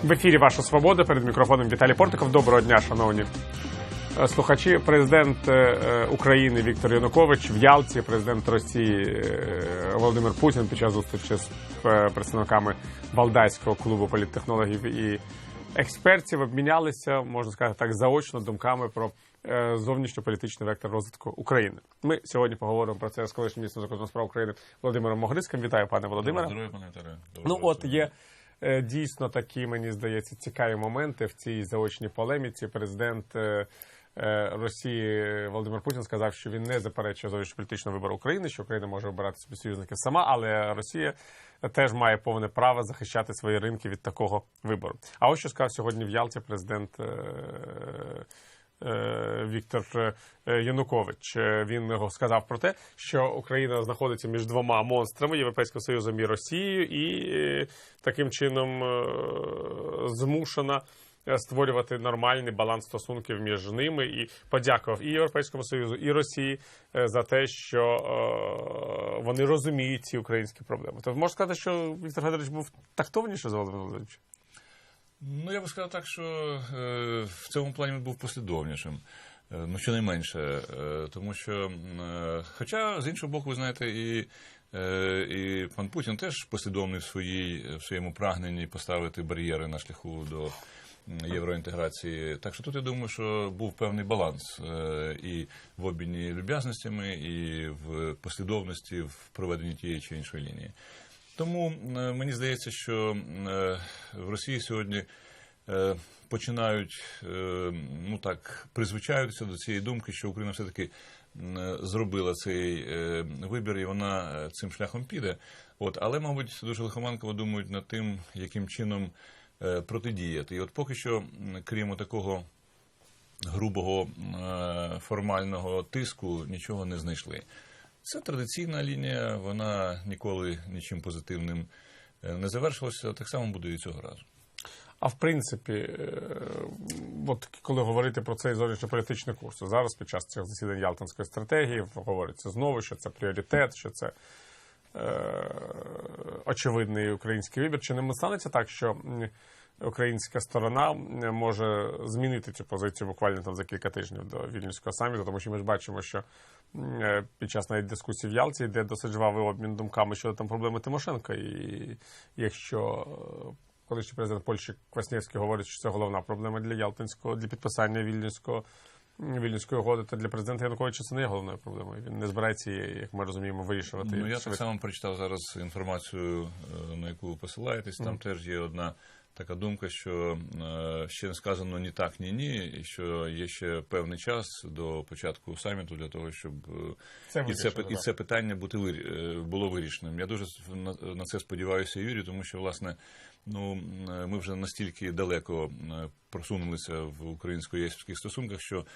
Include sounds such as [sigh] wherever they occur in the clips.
В ефірі Ваша Свобода перед мікрофоном Віталій Портиков. Доброго дня, шановні е, слухачі. Президент е, е, України Віктор Янукович в Ялті, президент Росії Володимир Путін під час зустрічі з представниками Валдайського клубу політтехнологів і експертів обмінялися, можна сказати так, заочно думками про зовнішньополітичний вектор розвитку України. Ми сьогодні поговоримо про це з колишнім міністром закордонних справ України Володимиром Могрицьким. Вітаю, пане Володимире. Здоров'я, пане Віталію. Ну от є дійсно такі, мені здається, цікаві моменти в цій заочній полеміці. Президент е, е, Росії Володимир Путін сказав, що він не заперечує зовнішньополітичного вибору України, що Україна може обирати собі союзників сама, але Росія теж має повне право захищати свої ринки від такого вибору. А ось що сказав сьогодні в Ялті президент. Е, Віктор е, Янукович. Е, Він сказав про те, що Україна знаходиться між двома монстрами Європейським Союзом і Росією, і таким чином змушена створювати нормальний баланс стосунків між ними і подякував і Європейському Союзу, і Росії за те, що вони розуміють ці українські проблеми. Тобто можна сказати, що Віктор Федорович був тактовніше за Володимиром Володимировичем? Ну, я би сказав так, що е, в цьому плані він був послідовнішим. Е, ну, щонайменше. Е, тому що, е, хоча, з іншого боку, ви знаєте, і, е, і пан Путін теж послідовний в, своїй, в своєму прагненні поставити бар'єри на шляху до євроінтеграції. Так що тут я думаю, що був певний баланс е, і в обміні люб'язностями, і в послідовності в проведенні тієї чи іншої лінії. Тому е, мені здається, що е, в Росії сьогодні е, починають ну так призвичаються до цієї думки, що Україна все таки зробила цей вибір, і вона цим шляхом піде. От, але, мабуть, дуже лихоманково думають над тим, яким чином протидіяти. І от поки що, крім такого грубого формального тиску, нічого не знайшли. Це традиційна лінія, вона ніколи нічим позитивним е, не завершилася. Так само буде і цього разу. А в принципі, е, от коли говорити про цей зовнішньополітичний курс, зараз під час цих засідань Ялтинської стратегії говориться знову, що це пріоритет, що це е, очевидний український вибір. Чи не станеться так, що українська сторона м, може змінити цю позицію буквально там за кілька тижнів до вільнюського саміту, тому що ми ж бачимо, що е, під час навіть дискусії в Ялті йде досить жвавий обмін думками щодо там проблеми Тимошенка. І якщо е, колишній президент Польщі Кваснєвський говорить, що це головна проблема для Ялтинського, для підписання вільнюського. Вільнюської угоди, то для президента Януковича це не є головною проблемою. Він не збирається її, як ми розуміємо, вирішувати. Ну, я так само прочитав зараз інформацію, е, на яку ви посилаєтесь. Там теж є одна така думка, що е, ще не сказано ні так, ні ні, і що є ще певний час до початку саміту для того, щоб е, Це і це, і це питання бути е, було вирішеним. Я дуже на, це сподіваюся вірю, тому що власне ну ми вже настільки далеко просунулися в українсько-єсівських стосунках, що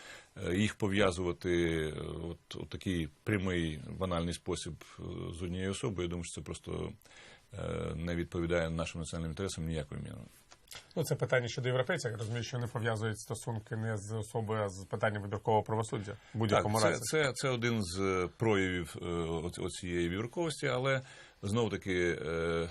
їх пов'язувати от, от такий прямий банальний спосіб з однією особою. Я думаю, що це просто не відповідає нашим національним інтересам ніякою мірою. Ну, це питання щодо європейців. Я розумію, що вони пов'язують стосунки не з особою, а з питанням вибіркового правосуддя будь-якому це, разі. це, це один з е, проявів е, оц- оцієї вірковості, але знову таки е,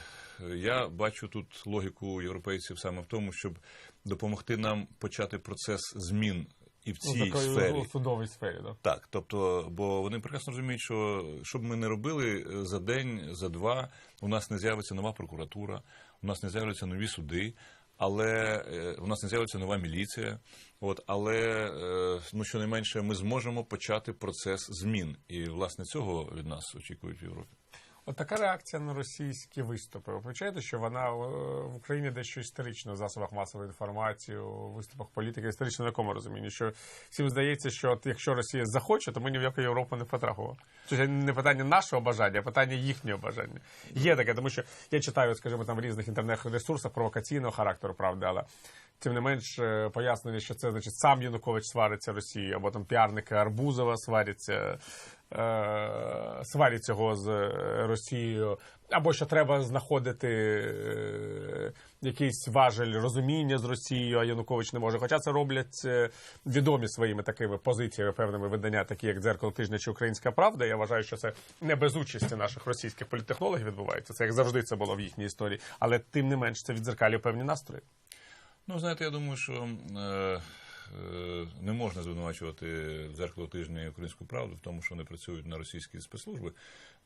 я бачу тут логіку європейців саме в тому, щоб допомогти нам почати процес змін і в Ну, цій такої, сфері. у судовій сфері, да? Так, тобто, бо вони прекрасно розуміють, що що б ми не робили е, за день, за два, у нас не з'явиться нова прокуратура, у нас не з'являться нові суди, але е, у нас не з'явиться нова міліція. От, але е, ну щонайменше ми зможемо почати процес змін. І власне цього від нас очікують в Європі. От така реакція на російські виступи. Ви помічаєте, що вона е, в Україні дещо історично в засобах масової інформації, у виступах політики, історично в якому розумінні, що всім здається, що от якщо Росія захоче, то ми ні в яку Європу не потрапимо. Це не питання нашого бажання, а питання їхнього бажання. Є таке, тому що я читаю, скажімо, там в різних інтернет-ресурсах провокаційного характеру, правда, але. Тим не менш, е, пояснення, що це значить сам Янукович свариться Росією, або там піарники Арбузова сваряться, сварять його з е, Росією, або що треба знаходити е, якийсь важель розуміння з Росією, а Янукович не може. Хоча це роблять е, відомі своїми такими позиціями, певними видання, такі як дзеркало тижня чи Українська Правда. Я вважаю, що це не без участі наших російських політтехнологів відбувається. Це як завжди це було в їхній історії, але тим не менш це відзеркалює певні настрої. Ну, знаєте, я думаю, що е, не можна звинувачувати дзеркало тижня і українську правду в тому, що вони працюють на російські спецслужби.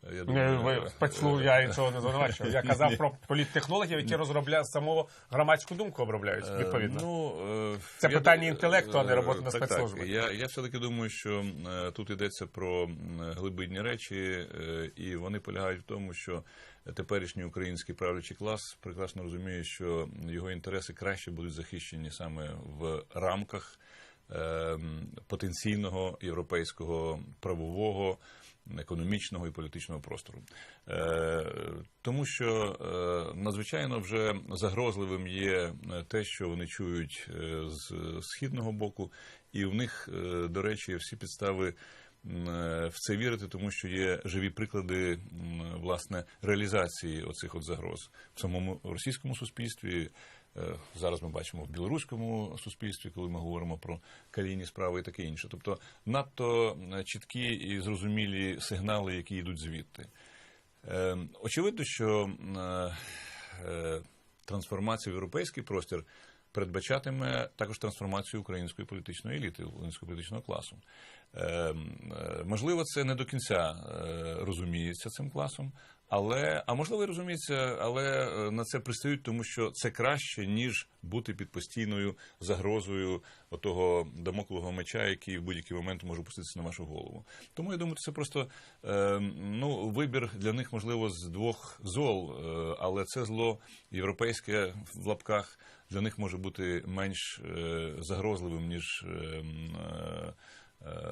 Е, Я Не, думаю, ви спецслужб, я нічого не звинувачував. Я казав про політтехнологів, які розробляють саму громадську думку обробляють, Е, відповідно. Ну, е, Це питання інтелекту, а не е, роботи на спецслужби. Я, я все-таки думаю, що е, тут йдеться про глибинні речі, е, і вони полягають в тому, що теперішній український правлячий клас прекрасно розуміє, що його інтереси краще будуть захищені саме в рамках е, потенційного європейського правового. Економічного і політичного простору, е, тому що е, надзвичайно вже загрозливим є е, те, що вони чують з східного боку, і в них, до речі, всі підстави в це вірити, тому що є живі приклади власне реалізації оцих от загроз в самому російському суспільстві. Е, Зараз ми бачимо в білоруському суспільстві, коли ми говоримо про калійні справи і таке інше. Тобто надто е, чіткі і зрозумілі сигнали, які йдуть звідти. Е, Очевидно, що трансформація в європейський простір передбачатиме також трансформацію української політичної еліти, українського політичного класу. Можливо, це не до кінця розуміється цим класом, але а можливо розуміється, але е, на це пристають, тому що це краще ніж бути під постійною загрозою отого дамоклого меча, який в будь-який момент може опуститися на вашу голову. Тому я думаю, це просто е, ну вибір для них можливо з двох зол, е, але це зло європейське в лапках для них може бути менш е, загрозливим ніж. е, е, е,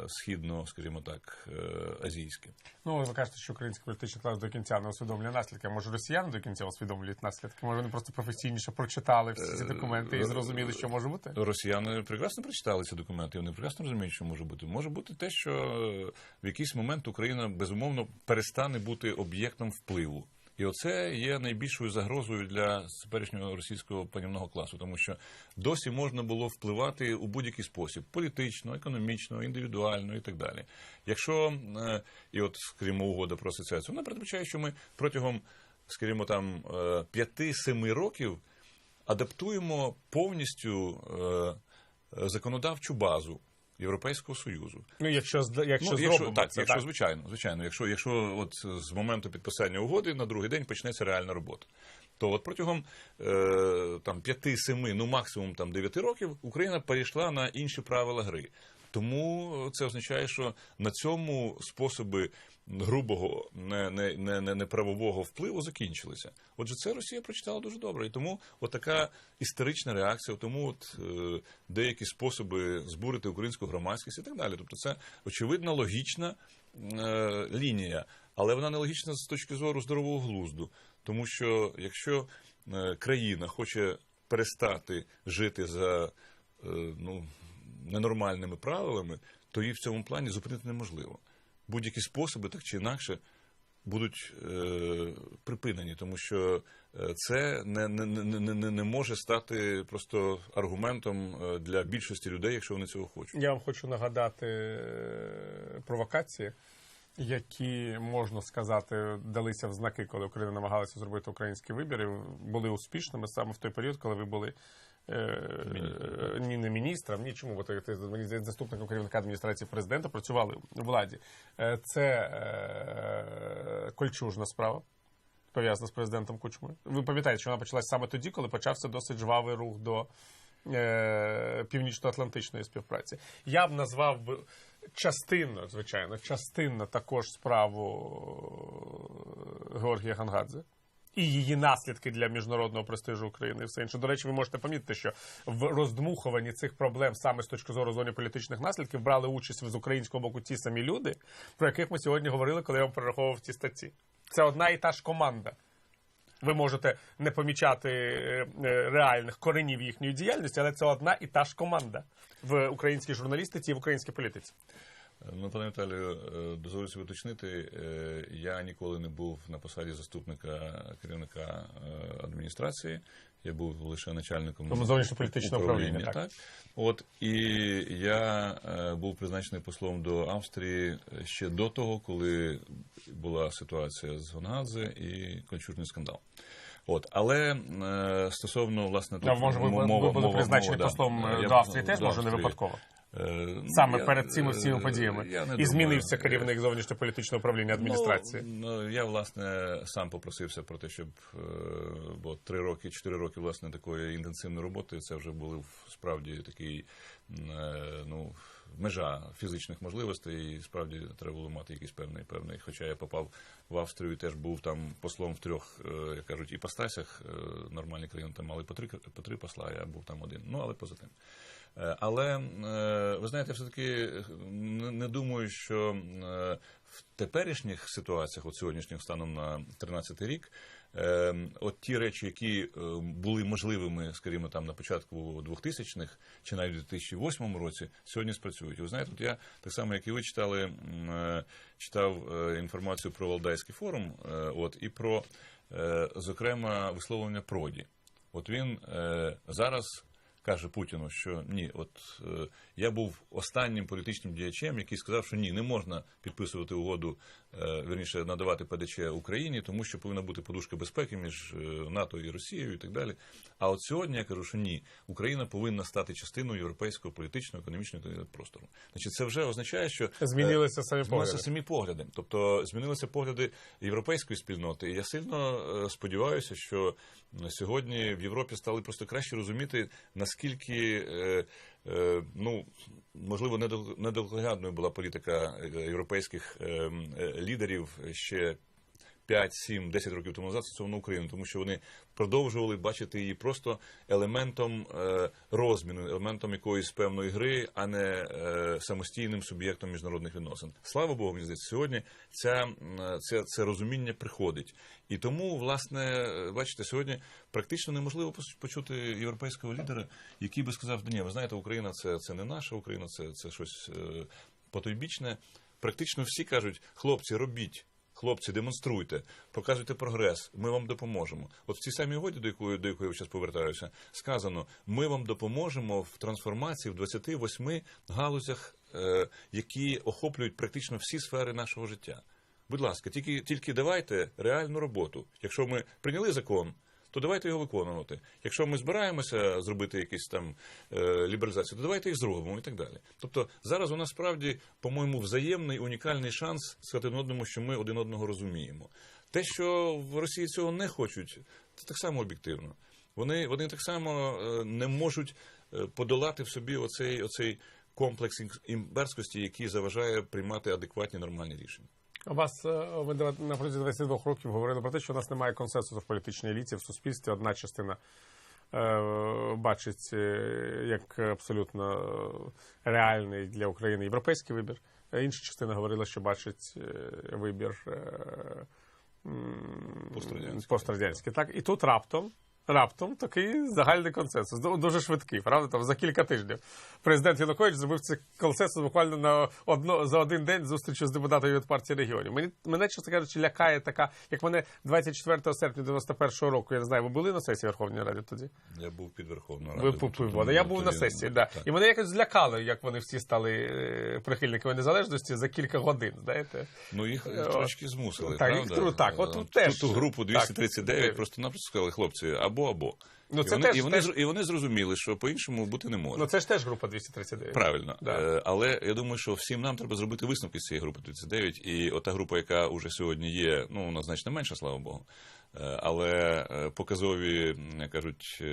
Східно, скажімо так, е, азійське. Ну, ви кажете, що український політичний клас до кінця не усвідомлює наслідки. Може, росіяни до кінця усвідомлюють наслідки? Може, вони просто професійніше прочитали всі ці документи і зрозуміли, що може бути? Росіяни прекрасно прочитали ці документи, і вони прекрасно розуміють, що може бути. Може бути те, що е, в якийсь момент Україна безумовно перестане бути об'єктом впливу. І оце є найбільшою загрозою для теперішнього російського панівного класу, тому що досі можна було впливати у будь-який спосіб політично, економічно, індивідуально і так далі. Якщо е, і от, скажімо, угода про асоціацію, вона передбачає, що ми протягом, скажімо, там е, 5-7 років адаптуємо повністю е, е, законодавчу базу Європейського Союзу. Ну, якщо якщо Ну, якщо, так, це, якщо так. звичайно, звичайно, якщо, якщо от з моменту підписання угоди на другий день почнеться реальна робота. То от протягом е, там 5-7, ну максимум там 9 років Україна перейшла на інші правила гри. Тому це означає, що на цьому способи грубого, не, не, не, не, неправового впливу закінчилися. Отже, це Росія прочитала дуже добре. І тому така історична реакція, тому от е, деякі способи збурити українську громадськість і так далі. Тобто, це очевидна логічна е, лінія, але вона не логічна з точки зору здорового глузду. Тому що якщо е, країна хоче перестати жити за е, ну, ненормальними правилами, то її в цьому плані зупинити неможливо. Будь-які способи, так чи інакше, будуть е, припинені, тому що е, це не, не, не, не, не- може стати просто аргументом е, для більшості людей, якщо вони цього хочуть. Я вам хочу нагадати провокації, які можна сказати далися в знаки, коли Україна намагалася зробити український вибір, і були успішними саме в той період, коли ви були. Е, Ні, не міністром, ні чому, бо ти, заступником керівника адміністрації президента працювали у владі. Е, Це е, кольчужна справа, пов'язана з президентом Кучмою. Ви пам'ятаєте, що вона почалась саме тоді, коли почався досить жвавий рух до е, північно-атлантичної співпраці. Я б назвав би частинно, звичайно, частинно також справу Георгія Гангадзе. І її наслідки для міжнародного престижу України і все інше. До речі, ви можете помітити, що в роздмухуванні цих проблем саме з точки зору зони політичних наслідків брали участь з українського боку ті самі люди, про яких ми сьогодні говорили, коли я вам перераховував ті статті. Це одна і та ж команда. Ви можете не помічати е, е, реальних коренів їхньої діяльності, але це одна і та ж команда в українській журналістиці і в українській політиці. Ну, пане Віталію, е, дозволю собі уточнити, е, я ніколи не був на посаді заступника керівника е, адміністрації. Я був лише начальником Тому зовнішньополітичного управління, так. так. От і я був призначений послом до Австрії ще до того, коли була ситуація з Гонгадзе і кольчужний скандал. От, але е, стосовно власне А може, ви, мова- ви були мова- призначені мова, послом е, до Австрії теж, може, не випадково. Е, Саме я, перед цими всіми е, подіями. я не І думаю. змінився керівник зовнішньополітичного управління адміністрації. Ну, ну, я, власне, сам попросився про те, щоб е, бо три роки, чотири роки власне такої інтенсивної роботи. Це вже були справді такий ну. Межа фізичних можливостей, і справді треба було мати якийсь певний певний. Хоча я попав в Австрію, і теж був там послом в трьох, як кажуть, іпостасях. Нормальні країни там мали по три по три посла, я був там один. Ну але поза тим. Е, Але е, ви знаєте, все-таки не не думаю, що е, в теперішніх ситуаціях, от сьогоднішніх станом на 13 рік, от ті речі, які були можливими, скажімо, там на початку 2000-х чи навіть у 2008 році, сьогодні спрацюють. І ви знаєте, от я так само, як і ви читали, читав інформацію про Валдайський форум, от і про, зокрема, висловлення Проді. От він зараз каже Путіну, що ні, от е, я був останнім політичним діячем, який сказав, що ні, не можна підписувати угоду, е, верніше надавати ПДЧ Україні, тому що повинна бути подушка безпеки між е, НАТО і Росією і так далі. А от сьогодні я кажу, що ні, Україна повинна стати частиною європейського політичного економічного простору. Значить, це вже означає, що е, Змінилися самі Змінилися погляди. самі погляди. Тобто змінилися погляди європейської спільноти. І я сильно е, сподіваюся, що сьогодні в Європі стали просто краще розуміти, наскільки. е, е, Ну, можливо, недоглядною була політика е, європейських е, м, е, лідерів ще 5, 7, 10 років тому назад стосовно України, тому що вони продовжували бачити її просто елементом е, розміну, елементом якоїсь певної гри, а не е, самостійним суб'єктом міжнародних відносин. Слава Богу, мені здається, сьогодні ця, це, це розуміння приходить. І тому, власне, бачите, сьогодні практично неможливо почути європейського лідера, який би сказав, ні, ви знаєте, Україна це, це не наша Україна, це, це щось е, потойбічне. Практично всі кажуть, хлопці, робіть. Хлопці, демонструйте, показуйте прогрес, ми вам допоможемо. От в цій самій угоді, до якої до якої я зараз повертаюся, сказано: ми вам допоможемо в трансформації в 28 галузях, е, які охоплюють практично всі сфери нашого життя. Будь ласка, тільки, тільки давайте реальну роботу. Якщо ми прийняли закон, то давайте його виконувати. Якщо ми збираємося зробити якісь там е, лібералізацію, то давайте їх зробимо і так далі. Тобто зараз у нас справді, по-моєму, взаємний унікальний шанс сказати один одному, що ми один одного розуміємо. Те, що в Росії цього не хочуть, це так само об'єктивно. Вони, вони так само е, не можуть е, подолати в собі оцей, оцей комплекс ім- імперськості, який заважає приймати адекватні нормальні рішення. У вас е, ви на протязі 22 років говорили про те, що у нас немає консенсусу в політичній еліті, в суспільстві. Одна частина е, бачить е, як абсолютно реальний для України європейський вибір. Інша частина говорила, що бачить вибір е, пострадянський. Так, і тут раптом. Раптом такий загальний консенсус. Ду- Дуже швидкий, правда? Там за кілька тижнів. Президент Янукович зробив цей консенсус буквально на одно за один день зустрічі з депутатами від партії регіонів. Мені мене, чесно кажучи, лякає така, як мене 24 серпня 91 року. Я не знаю, ви були на сесії Верховної Ради тоді? Я був під Верховною Ви Радою. попив Тому- Я був на сесії, да. так. І мене якось злякало, як вони всі стали е, прихильниками незалежності за кілька годин. Знаєте, Ну, їх Е, трошки змусили, так, правда? тру- так, от Е, тут ту- теж. Ту групу Так. просто-напросто сказали, хлопці, або-або. Ну, і, вони, теж- і, вони, теж- і вони зрозуміли, що по-іншому бути не може. ну це ж теж група 239. Правильно, Да. Е, але я думаю, що всім нам треба зробити висновки з цієї групи 39. І ота група, яка уже сьогодні є, ну вона значно менша, слава Богу. Е, Але е, показові, як кажуть,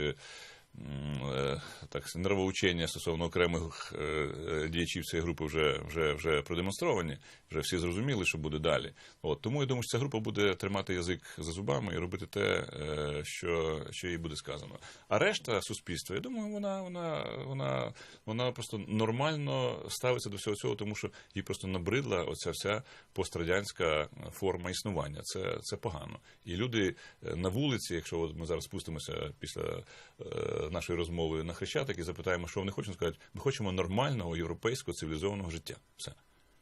так нервоучення стосовно окремих е, е, діячів цієї групи вже, вже, вже продемонстровані. Вже всі зрозуміли, що буде далі. От тому я думаю, що ця група буде тримати язик за зубами і робити те, е, що, що їй буде сказано. А решта суспільства, я думаю, вона, вона, вона, вона просто нормально ставиться до всього цього, тому що їй просто набридла оця вся пострадянська форма існування. Це, це погано. І люди е, на вулиці, якщо от ми зараз спустимося після е, нашої розмови на хрещатик і запитаємо, що вони хочуть, скажуть, ми хочемо нормального європейського цивілізованого життя. Все.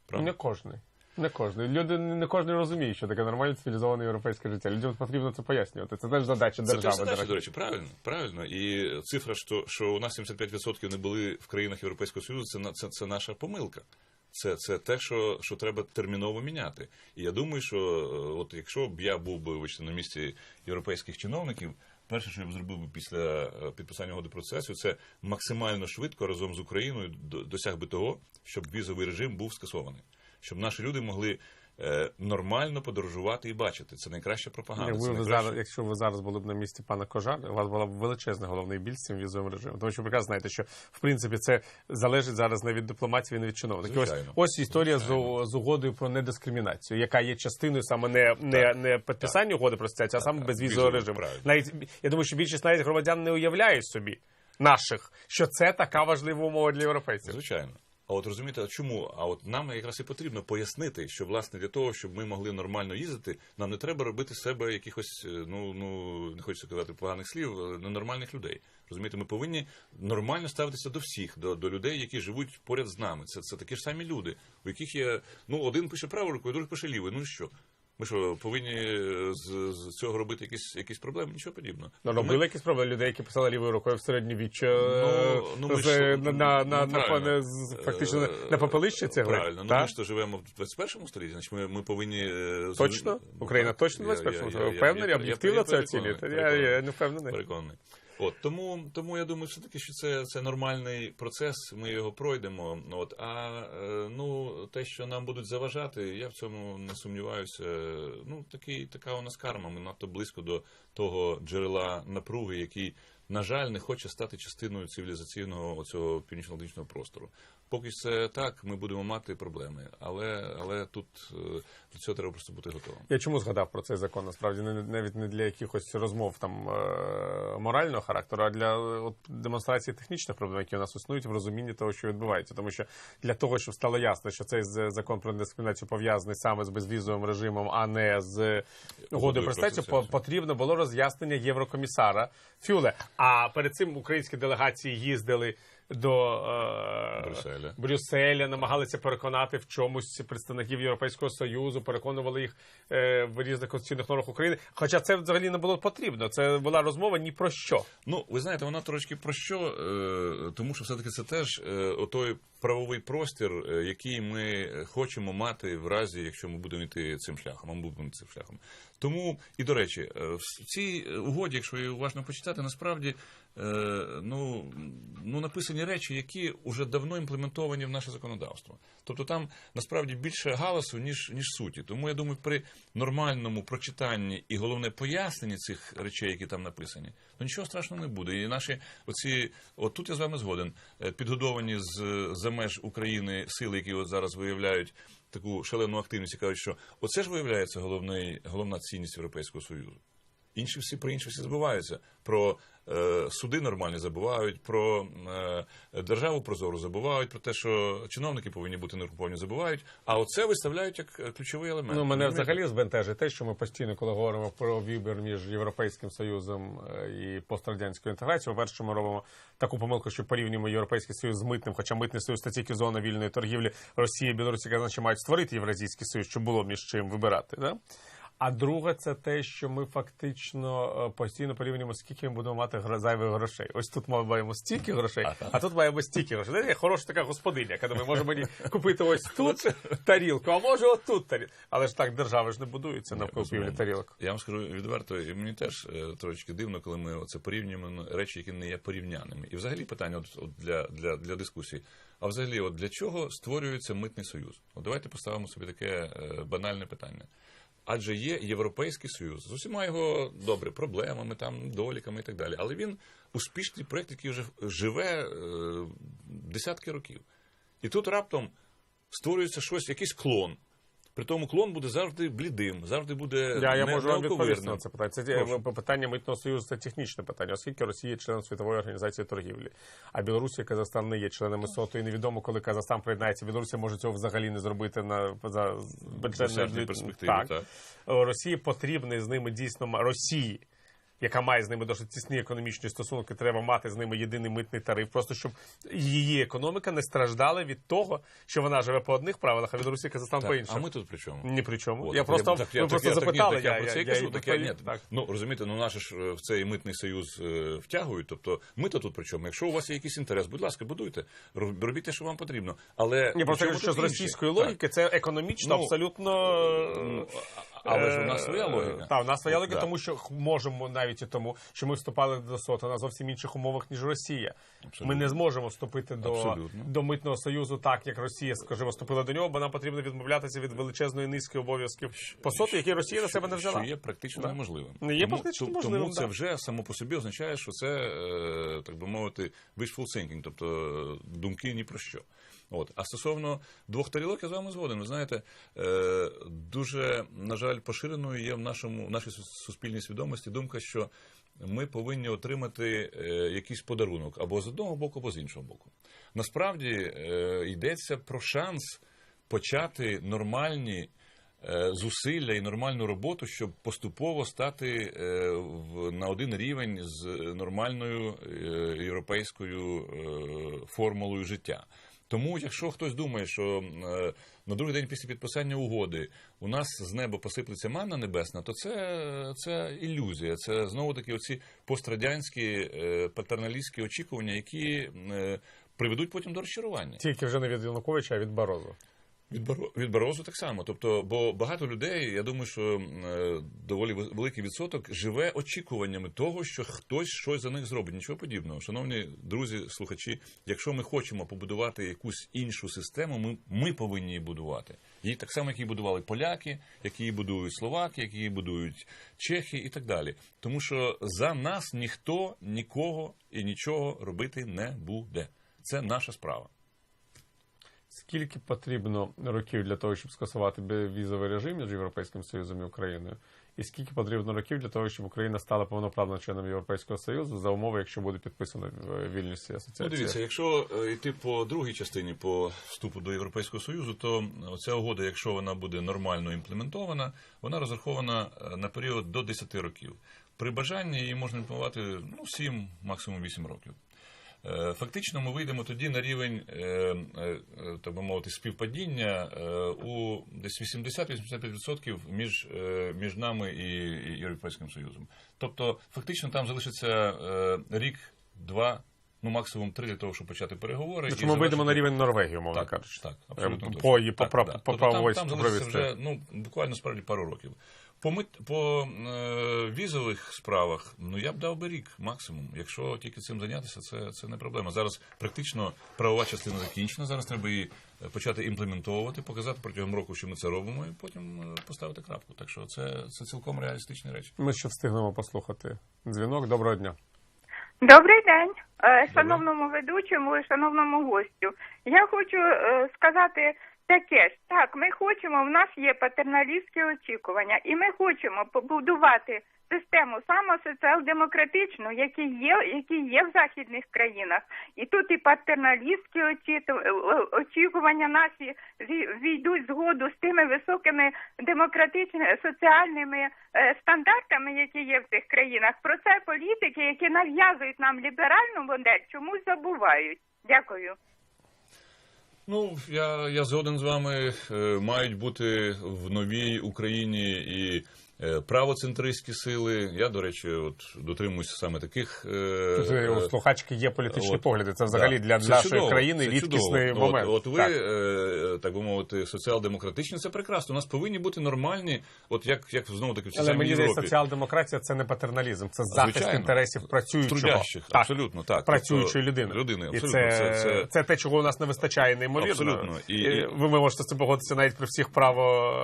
Правда? Не кожний. Не кожний. Люди не кожен розуміє, що таке нормальне цивілізоване європейське життя. Людям потрібно це пояснювати. Це теж задача Це держави. теж задача, до речі, правильно, правильно. І цифра, що, що у нас 75% не були в країнах Європейського Союзу, це, це, це наша помилка. Це, це те, що, що треба терміново міняти. І я думаю, що е, от якщо б я був би вибачте, на місці європейських чиновників, перше, що я б зробив би після е, підписання угоди процесу, це максимально швидко разом з Україною досяг би того, щоб візовий режим був скасований, щоб наші люди могли нормально подорожувати і бачити. Це найкраща пропаганда. Якби це ви зараз, якщо ви зараз були б на місці пана Кожара, у вас була б величезна головний біль з цим візовим режимом. Тому що ви прекрасно знаєте, що в принципі це залежить зараз не від дипломатії, не від чиновників. Ось, ось історія з, з угодою про недискримінацію, яка є частиною саме не, не, не підписання угоди про асоціацію, а саме так. безвізового режиму. правильно. Навіть я думаю, що більшість навіть громадян не уявляють собі наших, що це така важлива умова для європейців. Звичайно. А от розумієте, а чому? А от нам якраз і потрібно пояснити, що власне для того, щоб ми могли нормально їздити, нам не треба робити себе якихось, е, ну ну не хочеться казати поганих слів, е, ненормальних людей. Розумієте, ми повинні нормально ставитися до всіх, до, до людей, які живуть поряд з нами. Це, це такі ж самі люди, у яких є ну один пише правою рукою, другий пише лівою. Ну і що? Ми що, повинні е, з, з цього робити якісь, якісь проблеми? Нічого подібного. Ну, Ми- робили якісь проблеми людей, які писали лівою рукою в середньовіччя Ну, ну, з- ж- на, на, на, ну, на, на- фактично на попелище цих Правильно, ну ми ж то живемо в 21 столітті, значить ми, ми повинні... е, Точно? ну, Україна точно Я- 21 я- столітті? я- я- Впевнений, я- об'єктивно це оцінюєте? Я не впевнений. Переконаний. От тому, тому я думаю, все таки, що це, це нормальний процес. Ми його пройдемо. От а е, ну те, що нам будуть заважати, я в цьому не сумніваюся. Ну такий така у нас карма. Ми надто близько до того джерела напруги, який, на жаль, не хоче стати частиною цивілізаційного оцього північно-атлантичного простору. Поки це так, ми будемо мати проблеми, але але тут е, до цього треба просто бути готовим. Я чому згадав про цей закон? Насправді навіть не для якихось розмов там е, морального характеру, а для е, от, демонстрації технічних проблем, які у нас існують в розумінні того, що відбувається. Тому що для того, щоб стало ясно, що цей закон про дискримінацію пов'язаний саме з безвізовим режимом, а не з угодою про по- потрібно було роз'яснення єврокомісара Фюле. А перед цим українські делегації їздили до е, Брюсселя. Брюсселя, намагалися переконати в чомусь представників Європейського союзу, переконували їх е, в різних конституційних нормах України. Хоча це взагалі не було потрібно. Це була розмова ні про що. Ну, ви знаєте, вона трошки про що, е, тому що все-таки це теж е, отой правовий простір, е, який ми хочемо мати в разі, якщо ми будемо йти цим шляхом, ми будемо цим шляхом. Тому, і до речі, е, в цій угоді, якщо її уважно почитати, насправді е, ну, ну, написані речі, які вже давно імплементовані в наше законодавство. Тобто там насправді більше галасу, ніж, ніж суті. Тому я думаю, при нормальному прочитанні і головне поясненні цих речей, які там написані, ну нічого страшного не буде. І наші оці, от тут я з вами згоден, е, підгодовані з за меж України сили, які от зараз виявляють таку шалену активність, і кажуть, що оце ж виявляється головний, головна цінність Європейського Союзу. Інші всі про інші всі забуваються. Про суди нормальні забувають, про е, державу прозору забувають, про те, що чиновники повинні бути нерухомі, забувають. А оце виставляють як е, ключовий елемент. Ну мене взагалі збентежить те, що ми постійно, коли говоримо про вибір між Європейським Союзом е, і пострадянською інтеграцією, перше ми робимо таку помилку, що порівнюємо Європейський Союз з митним, хоча митний союз це тільки зона вільної торгівлі Росії, Білорусі, яка значить, мають створити Євразійський Союз, щоб було між чим вибирати. Да? А друге, це те, що ми фактично е, постійно порівнюємо, скільки ми будемо мати зайвих грошей. Ось тут ми маємо стільки грошей, а тут маємо стільки грошей. Це хороша така господиня, яка думає, може мені [laughs] купити ось тут тарілку, а може отут тарілку. Але ж так держави ж не будуються навколо півні Безумовно. тарілок. Я вам скажу відверто, і мені теж е, трошечки дивно, коли ми оце порівнюємо речі, які не є порівняними. І взагалі питання от, от для, для, для дискусії. А взагалі, от для чого створюється митний союз? От давайте поставимо собі таке е, банальне питання. Адже є Європейський Союз з усіма його добре проблемами, там доліками і так далі. Але він успішний проєкт, який вже живе е, десятки років. І тут раптом створюється щось, якийсь клон. При тому клон буде завжди блідим, завжди буде Я, я не- можу вам відповісти на це питання. Це Прошу. е, питання митного союзу це технічне питання, оскільки Росія є членом світової організації торгівлі, а Білорусі і Казахстан не є членами СОТО, І невідомо, коли Казахстан приєднається. Білорусі може цього взагалі не зробити на за бюджетної перспективи, так. так. Росії потрібний з ними дійсно Росії. Яка має з ними досить тісні економічні стосунки, треба мати з ними єдиний митний тариф, просто щоб її економіка не страждала від того, що вона живе по одних правилах, а від Росії Казахстан по іншим. а ми тут при чому? Ні при чому. От, я просто, так, ви так, просто я- запитали. так, я, про це я кажу. Так, я, ні. Так. Ну розумієте, ну наші ж е, в цей митний союз е, втягують. Тобто ми то тут при чому? Якщо у вас є якийсь інтерес, будь ласка, будуйте, робіть те, що вам потрібно. Але Ні, просто кажу, що з російської логіки це економічно Ну, абсолютно. Але ж у нас своя логіка. Так, у нас своя логіка, тому що можемо навіть і тому, що ми вступали до СОТу на зовсім інших умовах, ніж Росія. Ми не зможемо вступити до, до митного союзу так, як Росія, скажімо, вступила до нього, бо нам потрібно відмовлятися від величезної низки обов'язків по СОТу, які Росія на себе не взяла. Що є практично неможливим. Ну, є тому, практично то- можливим, Тому це вже само по собі означає, що це, е, так би мовити, wishful thinking, тобто е, думки ні про що. От. А стосовно двох тарілок, я з вами згоден. Ви знаєте, е, дуже, на жаль, поширеною є в нашому в нашій суспільній свідомості думка, що ми повинні отримати е, якийсь подарунок або з одного боку, або з іншого боку. Насправді е, йдеться про шанс почати нормальні е, зусилля і нормальну роботу, щоб поступово стати е, на один рівень з нормальною е, європейською формулою життя. Тому, якщо хтось думає, що е, на другий день після підписання угоди у нас з неба посиплеться манна небесна, то це, це ілюзія. Це знову таки оці пострадянські е, патерналістські очікування, які е, приведуть потім до розчарування. Тільки вже не від Януковича, а від Барозу. Від Баро- Барозу так само. Тобто, бо багато людей, я думаю, що е, доволі великий відсоток живе очікуваннями того, що хтось щось за них зробить. Нічого подібного. Шановні друзі, слухачі, якщо ми хочемо побудувати якусь іншу систему, ми, ми повинні її будувати. Її так само, як її будували поляки, які її будують словаки, які її будують чехи і так далі. Тому що за нас ніхто нікого і нічого робити не буде. Це наша справа. Скільки потрібно років для того, щоб скасувати візовий режим між Європейським Союзом і Україною? І скільки потрібно років для того, щоб Україна стала повноправним членом Європейського Союзу за умови, якщо буде підписано в Вільнюсі Ну, дивіться, якщо е, йти по другій частині по вступу до Європейського Союзу, то ця угода, якщо вона буде нормально імплементована, вона розрахована е, на період до 10 років. При бажанні її можна імплементувати ну, 7, максимум 8 років. Е, Фактично, ми вийдемо тоді на рівень, е, е, так би мовити, співпадіння у десь 80-85% між, між нами і, Європейським Союзом. Тобто, фактично, там залишиться е, рік, два, ну максимум три для того, щоб почати переговори. Тобто ми вийдемо на рівень Норвегії, умовно кажучи. так, абсолютно Е. По, Так, по Тобто там залишиться вже ну буквально справді пару років. По мит по е, візових справах, ну я б дав би рік максимум. Якщо тільки цим зайнятися, це, це не проблема. Зараз практично правова частина закінчена. Зараз треба її е, почати імплементовувати, показати протягом року, що ми це робимо, і потім е, поставити крапку. Так що це, це цілком реалістичні речі. Ми ще встигнемо послухати дзвінок. Доброго дня. Добрий день, е, шановному ведучому і шановному гостю. Я хочу е, сказати таке ж. Так, ми хочемо, в нас є патерналістські очікування, і ми хочемо побудувати систему самосоціал-демократичну, які є, які є в західних країнах. І тут і патерналістські е, очікування наші ві- війдуть згоду з тими високими демократичними соціальними е, стандартами, які є в цих країнах. Про це політики, які нав'язують нам ліберальну модель, чомусь забувають. Дякую. Ну, я, я згоден з вами. Е, Мають бути в новій Україні і правоцентристські сили. Я, до речі, от дотримуюся саме таких. е, е, у слухачки є політичні от, погляди. Це взагалі Да. для Це нашої чудово, країни рідкісний чудово. момент. От, от ви, Так. е, так би мовити, соціал-демократичні, це прекрасно. У нас повинні бути нормальні, от як, як знову таки в цій Але мені Європі. соціал-демократія це не патерналізм, це захист Звичайно. інтересів працюючого. Трудящих, Так. абсолютно, так. Працюючої Тобто, людини. людини, І це, Це- це- це те, чого у нас не вистачає неймовірно. Абсолютно. І- ви можете з цим погодитися навіть при всіх право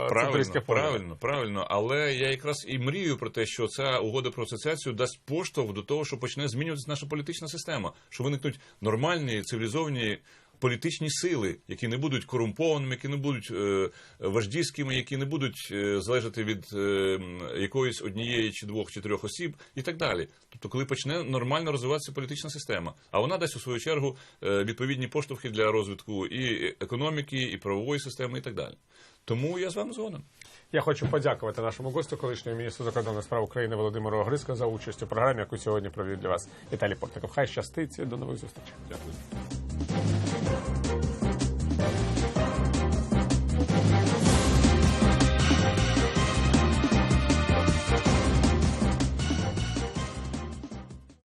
Правильно, правильно, правильно. Але я якраз і мрію про те, що ця угода про асоціацію дасть поштовх до того, що почне змінюватися наша політична система, що виникнуть нормальні цивілізовані політичні сили, які не будуть корумпованими, які не будуть е, вождівськими, які не будуть е, залежати від е, якоїсь однієї чи двох чи трьох осіб, і так далі. Тобто, коли почне нормально розвиватися політична система, а вона дасть у свою чергу е, відповідні поштовхи для розвитку і економіки, і правової системи, і так далі. Тому я з вами згодом. Я хочу подякувати нашому гостю, колишньому міністру закордонних справ України Володимиру Огриско за участь у програмі, яку сьогодні провів для вас Віталій Портников. Хай щастить. До нових зустрічей. Дякую.